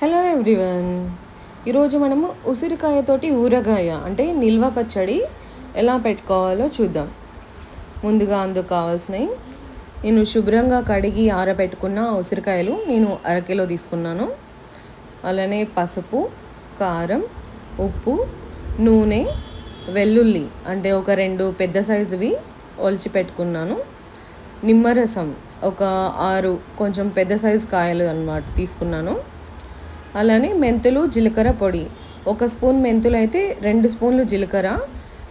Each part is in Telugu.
హలో ఎవ్రీవన్ ఈరోజు మనము ఉసిరికాయతోటి ఊరగాయ అంటే నిల్వ పచ్చడి ఎలా పెట్టుకోవాలో చూద్దాం. ముందుగా అందుకు కావాల్సినవి నేను శుభ్రంగా కడిగి ఆరబెట్టుకున్న ఉసిరికాయలు నేను అరకిలో తీసుకున్నాను. అలానే పసుపు కారం ఉప్పు నూనె వెల్లుల్లి అంటే ఒక రెండు పెద్ద సైజువి ఒలిచి పెట్టుకున్నాను. నిమ్మరసం ఒక ఆరు కొంచెం పెద్ద సైజు కాయలు అన్నమాట తీసుకున్నాను. అలానే మెంతులు జీలకర్ర పొడి. ఒక స్పూన్ మెంతులు అయితే రెండు స్పూన్లు జీలకర్ర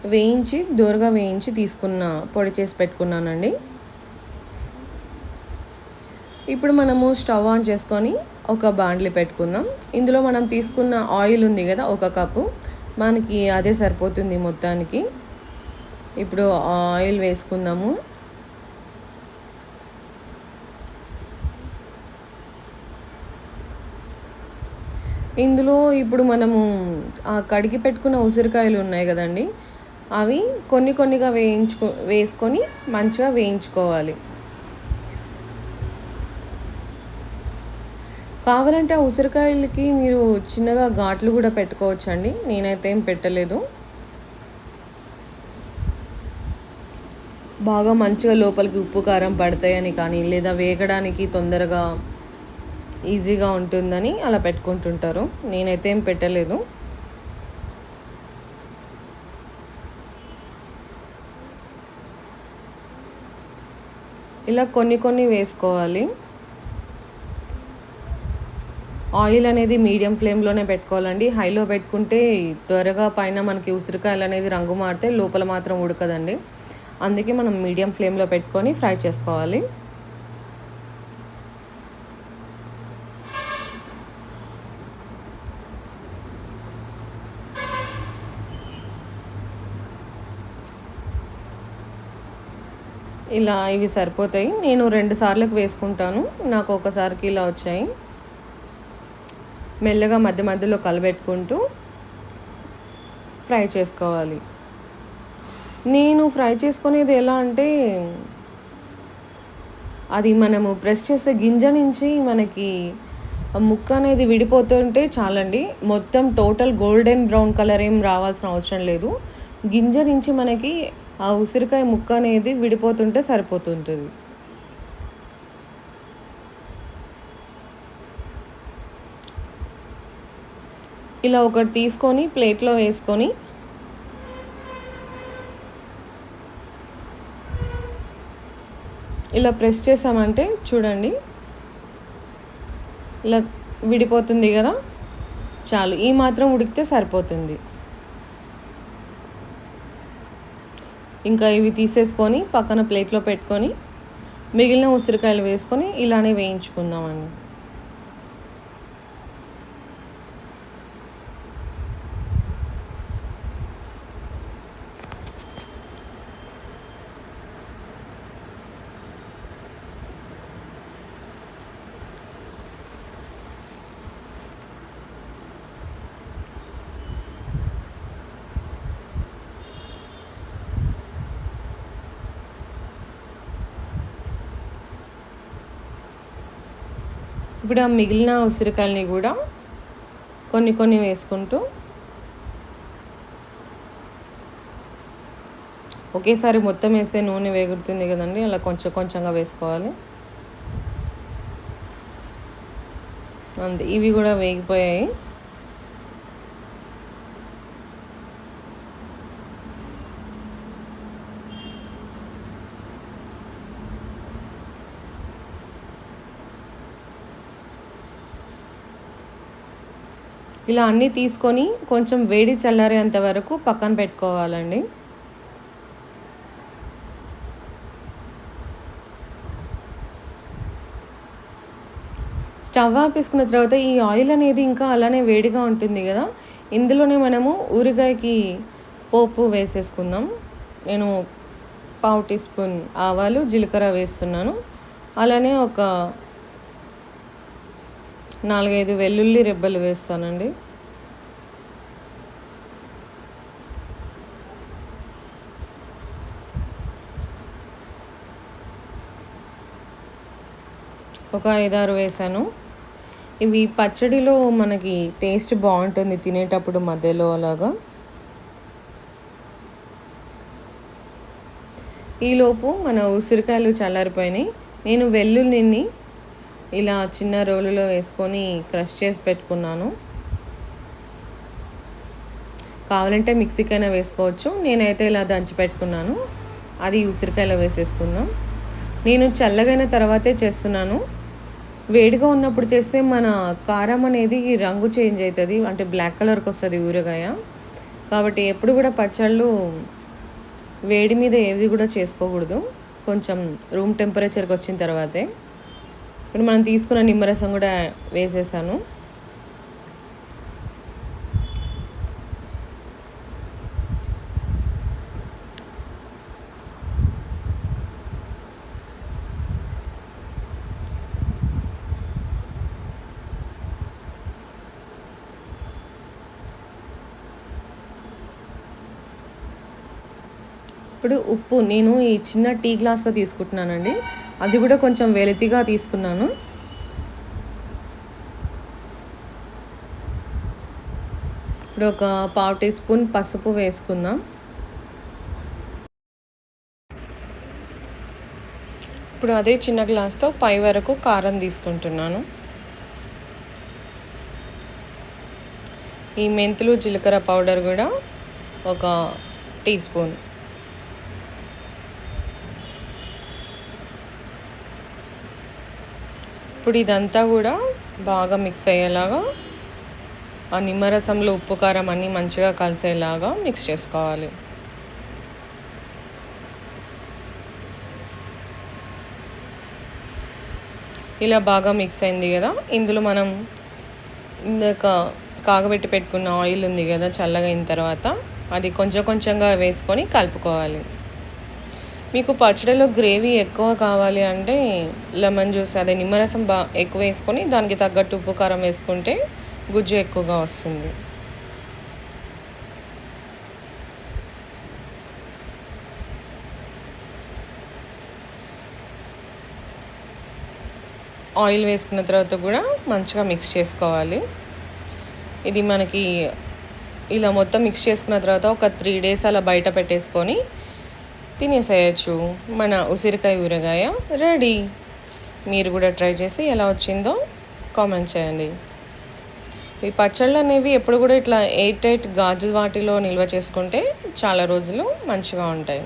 వేయించి దూరగా వేయించి తీసుకున్న పొడి చేసి పెట్టుకున్నానండి. ఇప్పుడు మనము స్టవ్ ఆన్ చేసుకొని ఒక బాండ్లీ పెట్టుకుందాం. ఇందులో మనం తీసుకున్న ఆయిల్ ఉంది కదా ఒక కప్పు. మనకి అదే సరిపోతుంది మొత్తానికి. ఇప్పుడు ఆయిల్ వేసుకుందాము. ఇందులో ఇప్పుడు మనము ఆ కడిగి పెట్టుకున్న ఉసిరికాయలు ఉన్నాయి కదండి అవి కొన్ని కొన్నిగా వేయించుకో వేసుకొని మంచిగా వేయించుకోవాలి. కావాలంటే ఆ ఉసిరికాయలకి మీరు చిన్నగా ఘాట్లు కూడా పెట్టుకోవచ్చండి నేనైతే ఏం పెట్టలేదు. బాగా మంచిగా లోపలికి ఉప్పు కారం పడతాయని కానీ లేదా వేగడానికి తొందరగా ఈజీగా ఉంటుందని అలా పెట్టుకుంటుంటారు. నేనైతే ఏం పెట్టలేదు. ఇలా కొన్ని కొన్ని వేసుకోవాలి. ఆయిల్ అనేది మీడియం ఫ్లేమ్లోనే పెట్టుకోవాలండి. హైలో పెట్టుకుంటే త్వరగా పైన మనకి ఉసిరికాయలు అనేది రంగు మారితే లోపల మాత్రం ఉడకదండి. అందుకే మనం మీడియం ఫ్లేమ్లో పెట్టుకొని ఫ్రై చేసుకోవాలి. ఇలా ఇవి సరిపోతాయి. నేను రెండు సార్లకు వేసుకుంటాను. నాకు ఒకసారికి ఇలా వచ్చాయి. మెల్లగా మధ్య మధ్యలో కలబెట్టుకుంటూ ఫ్రై చేసుకోవాలి. నేను ఫ్రై చేసుకునేది ఎలా అంటే అది మనము ప్రెస్ చేస్తే గింజ నుంచి మనకి ముక్క అనేది విడిపోతుంటే చాలండి. మొత్తం టోటల్ గోల్డెన్ బ్రౌన్ కలర్ ఏం రావాల్సిన అవసరం లేదు. గింజ నుంచి మనకి ఆ ఉసిరికాయ ముక్క అనేది విడిపోతుంటే సరిపోతుంటుంది. ఇలా ఒకటి తీసుకొని ప్లేట్లో వేసుకొని ఇలా ప్రెస్ చేసామంటే చూడండి ఇలా విడిపోతుంది కదా చాలు. ఈ మాత్రం ఉడికితే సరిపోతుంది. ఇంకా ఇవి తీసేసుకొని పక్కన ప్లేట్లో పెట్టుకొని మిగిలిన ఉసిరికాయలు వేసుకొని ఇలానే వేయించుకుందామండి. ఇప్పుడు ఆ మిగిలిన ఉసిరికాయలని కూడా కొన్ని కొన్ని వేసుకుంటూ ఒకేసారి మొత్తం వేస్తే నూనె వేగుతుంది కదండి అలా కొంచెం కొంచెంగా వేసుకోవాలి. అంతే ఇవి కూడా వేగిపోయాయి. ఇలా అన్నీ తీసుకొని కొంచెం వేడి చల్లారేంత వరకు పక్కన పెట్టుకోవాలండి. స్టవ్ ఆపేసుకున్న తర్వాత ఈ ఆయిల్ అనేది ఇంకా అలానే వేడిగా ఉంటుంది కదా. ఇందులోనే మనము ఊరిగాయకి పోపు వేసేసుకుందాం. నేను పావు టీ స్పూన్ ఆవాలు జీలకర్ర వేస్తున్నాను. అలానే ఒక నాలుగైదు వెల్లుల్లి రెబ్బలు వేస్తానండి. ఒక ఐదారు వేసాను. ఇవి పచ్చడిలో మనకి టేస్ట్ బాగుంటుంది తినేటప్పుడు మధ్యలో అలాగా. ఈలోపు మన ఉసిరికాయలు చల్లారిపోయినాయి. నేను వెల్లుల్లిని ఇలా చిన్న రోలులో వేసుకొని క్రష్ చేసి పెట్టుకున్నాను. కావాలంటే మిక్సీకైనా వేసుకోవచ్చు. నేనైతే ఇలా దంచి పెట్టుకున్నాను. అది ఉసిరికాయలో వేసేసుకుందాం. నేను చల్లగైన తర్వాతే చేస్తున్నాను. వేడిగా ఉన్నప్పుడు చేస్తే మన కారం అనేది రంగు చేంజ్ అవుతుంది అంటే బ్లాక్ కలర్కి వస్తుంది ఊరగాయ. కాబట్టి ఎప్పుడు కూడా పచ్చళ్ళు వేడి మీద ఏది కూడా చేసుకోకూడదు. కొంచెం రూమ్ టెంపరేచర్కి వచ్చిన తర్వాతే. ఇప్పుడు మనం తీసుకున్న నిమ్మరసం కూడా వేసేసాను. ఇప్పుడు ఉప్పు నేను ఈ చిన్న టీ గ్లాస్తో తీసుకుంటున్నానండి. అది కూడా కొంచెం వెలితిగా తీసుకున్నాను. ఇప్పుడు ఒక పావు టీ స్పూన్ పసుపు వేసుకుందాం. ఇప్పుడు అదే చిన్న గ్లాస్తో పై వరకు కారం తీసుకుంటున్నాను. ఈ మెంతులు జీలకర్ర పౌడర్ కూడా ఒక టీ స్పూన్. ఇప్పుడు ఇదంతా కూడా బాగా మిక్స్ అయ్యేలాగా ఆ నిమ్మరసంలో ఉప్పు కారం అన్నీ మంచిగా కలిసేలాగా మిక్స్ చేసుకోవాలి. ఇలా బాగా మిక్స్ అయింది కదా ఇందులో మనం ఇందాక కాగబెట్టి పెట్టుకున్న ఆయిల్ ఉంది కదా చల్లగా అయిన తర్వాత అది కొంచెం కొంచెంగా వేసుకొని కలుపుకోవాలి. మీకు పచ్చడిలో గ్రేవీ ఎక్కువ కావాలి అంటే లెమన్ జ్యూస్ అదే నిమ్మరసం బా ఎక్కువ వేసుకొని దానికి తగ్గట్టు ఉప్పు కారం వేసుకుంటే గుజ్జు ఎక్కువగా వస్తుంది. ఆయిల్ వేసుకున్న తర్వాత కూడా మంచిగా మిక్స్ చేసుకోవాలి. ఇది మనకి ఇలా మొత్తం మిక్స్ చేసుకున్న తర్వాత ఒక త్రీ డేస్ అలా బయట పెట్టేసుకొని తినేసేయచ్చు మన ఉసిరికాయ ఊరగాయ రెడీ. మీరు కూడా ట్రై చేసి ఎలా వచ్చిందో కామెంట్ చేయండి. ఈ పచ్చళ్ళు అనేవి ఎప్పుడు కూడా ఇట్లా ఎయిట్ ఎయిట్ గాజు వాటిలో నిల్వ చేసుకుంటే చాలా రోజులు మంచిగా ఉంటాయి.